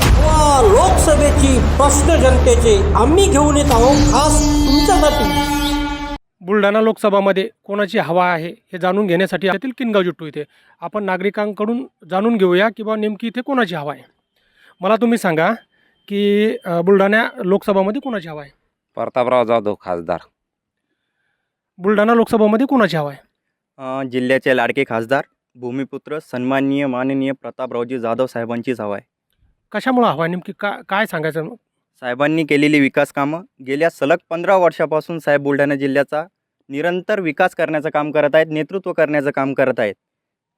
वा लोकसभेची प्रश्न जनतेचे आम्ही घेऊन येत आहोत खास तुमच्यासाठी. बुलढाणा लोकसभामध्ये कोणाची हवा आहे हे जाणून घेण्यासाठी यातील किनगाव जुट्टू इथे. आपण नागरिकांकडून जाणून घेऊया की बा नेमकी इथे कोणाची हवा आहे. मला तुम्ही सांगा की अ, बुलढाणा लोकसभामध्ये कोणाची हवा आहे? प्रतापराव जाधव खासदार. बुलढाणा लोकसभामध्ये कोणाची हवा आहे? अ, जिल्ह्याचे लाडके खासदार. भूमिपुत्र सन्माननीय माननीय प्रतापरावजी जाधव साहेबांचीच हवा आहे. कशामुळं हवा आहे? नेमकी का काय सांगायचं? साहेबांनी केलेली विकास कामं गेल्या सलग पंधरा वर्षापासून साहेब बुलढाणा जिल्ह्याचा निरंतर विकास करण्याचं काम करत आहेत नेतृत्व करण्याचं काम करत आहेत.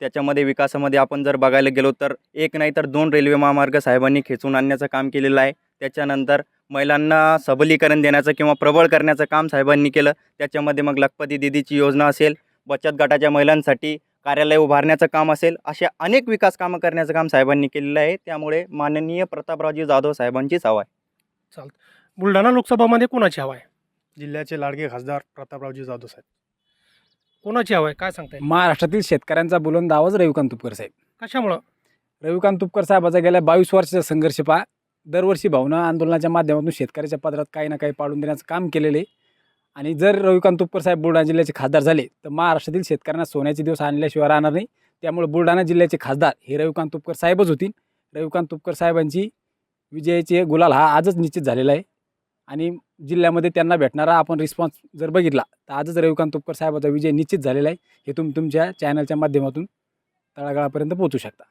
त्याच्यामध्ये विकासामध्ये आपण जर बघायला गेलो तर एक नाही तर दोन रेल्वे महामार्ग साहेबांनी खेचून आणण्याचं काम केलेलं आहे. त्याच्यानंतर महिलांना सबलीकरण देण्याचं किंवा प्रबळ करण्याचं काम साहेबांनी केलं. त्याच्यामध्ये मग लखपती दिदीची योजना असेल बचत गटाच्या महिलांसाठी कार्यालय उभारण्याचं काम असेल अशा अनेक विकास कामं करण्याचं काम साहेबांनी केलेलं आहे. त्यामुळे माननीय प्रतापरावजी जाधव साहेबांचीच हवा आहे. बुलढाणा लोकसभामध्ये कोणाची हवा आहे? जिल्ह्याचे लाडके खासदार प्रतापरावजी जाधव साहेब. कोणाची हवा आहे? काय सांगताय? महाराष्ट्रातील शेतकऱ्यांचा बुलंद आवाज रविकांत तुपकर साहेब. कशामुळं? रविकांत तुपकर साहेबाचा गेल्या बावीस वर्षाचा संघर्ष पहा. दरवर्षी भावना आंदोलनाच्या माध्यमातून शेतकऱ्याच्या पदरात काही ना काही पाडून देण्याचं काम केलेलं आहे. आणि जर रविकांत तुपकर साहेब बुलढाणा जिल्ह्याचे खासदार झाले तर महाराष्ट्रातील शेतकऱ्यांना सोन्याचे दिवस आणल्याशिवाय राहणार नाही. त्यामुळे बुलढाणा जिल्ह्याचे खासदार हे रविकांत तुपकर साहेबच होतील. रविकांत तुपकर साहेबांची विजयाचे गुलाल हा आजच निश्चित झालेला आहे. आणि जिल्ह्यामध्ये त्यांना भेटणारा आपण रिस्पॉन्स जर बघितला तर आजच रविकांत तुपकर साहेबाचा विजय निश्चित झालेला आहे. हे तुम्ही तुमच्या चॅनलच्या माध्यमातून तळागाळापर्यंत पोहोचू शकता.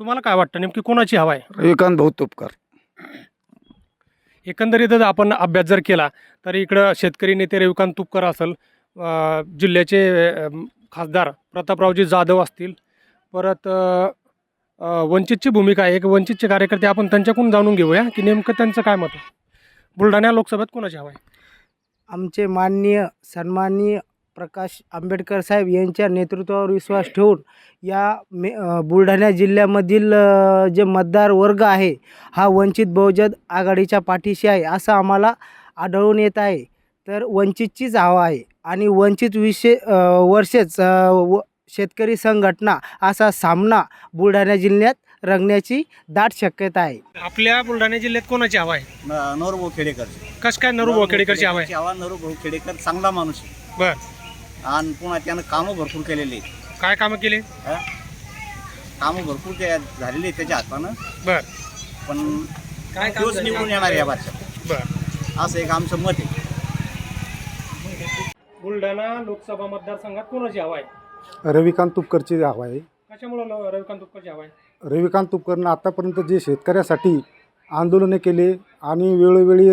तुम्हाला काय वाटतं नेमकी कोणाची हवा आहे? रविकांत भाऊ तुपकर. एकंदरीतच आपण अभ्यास जर केला तर इकडं शेतकरी नेते रविकांत तुपकर असेल जिल्ह्याचे खासदार प्रतापरावजी जाधव असतील. परत वंचितची भूमिका आहे. एक वंचितचे कार्यकर्ते आपण त्यांच्याकडून जाणून घेऊया की नेमकं त्यांचं काय मत आहे? बुलढाणा लोकसभेत कोणाचे हवं आहे? आमचे माननीय सन्माननीय प्रकाश आंबेडकर साहेब यांच्या नेतृत्वावर विश्वास ठेवून या मे बुलढाणा जिल्ह्यामधील जे मतदार वर्ग आहे हा वंचित बहुजन आघाडीच्या पाठीशी आहे असं आम्हाला आढळून येत आहे. तर वंचितचीच हवा आहे आणि वंचित विषय वर्षेच व शेतकरी संघटना असा सामना बुलढाणा जिल्ह्यात रंगण्याची दाट शक्यता आहे. आपल्या बुलढाणा जिल्ह्यात कोणाची हवा आहे? नरभाऊ खेडेकर. कसं काय नरू खेडेकरची हवा आहे? हवा नरभाऊ खेडेकर चांगला माणूस आहे. बर. आणि पुन्हा त्यानं कामं भरपूर केलेली आहेत. काय कामं केले? कामं भरपूर त्या झालेली आहेत त्याच्या हातानं. बर. पण तोच निवडून येणार या वर्षात. बर. असं एक आमचं मत आहे. बुलढाणा लोकसभा मतदारसंघात कोणाची हवा आहे? रविकांत तुपकरची हवा आहे. कशामुळं रविकांत तुपकरची हवा आहे? रविकांत तुपकरनं आतापर्यंत जे शेतकऱ्यासाठी आंदोलने केले आणि वेळोवेळी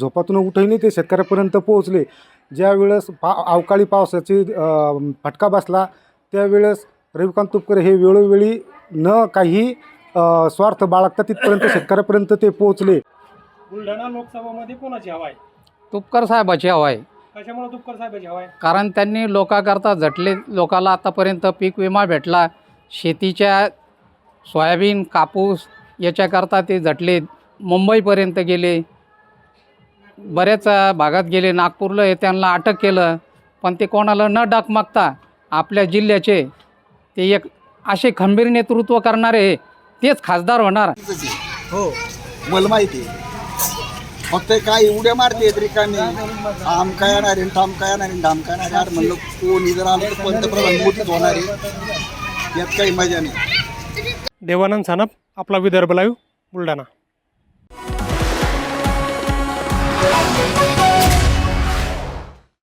झोपातून उठूनही ते शेतकऱ्यापर्यंत पोहोचले. ज्या वेळेस पा अवकाळी पावसाची फटका बसला त्यावेळेस रविकांत तुपकर हे वेळोवेळी न काही स्वार्थ बाळगता तिथपर्यंत शेतकऱ्यापर्यंत ते पोहोचले. बुलढाणा लोकसभामध्ये कोणाची हवा आहे? तुपकर साहेबाची हवा आहे. कशामुळे तुपकर साहेबाची हवा आहे? कारण त्यांनी लोकाकरता झटले लोकाला आतापर्यंत पीक विमा भेटला. शेतीच्या सोयाबीन कापूस याच्याकरता ते झटले मुंबईपर्यंत गेले. बऱ्याच भागात गेले. नागपूरला हे त्यांना अटक केलं. पण ते कोणाला न डाक मागता आपल्या जिल्ह्याचे ते एक असे खंबीर नेतृत्व करणारे तेच खासदार होणार. हो मला माहिती आहे. फक्त काय उड्या मारते रिकामी आम काय येणार आहे थांब काय येणार ढाम काय येणार म्हणलं कोणी जर आलं तर पंतप्रधान मोठीच होणार आहे. यात काही मजा नाही. देवानंद सानप आपला विदर्भ लाईव्ह बुलढाणा.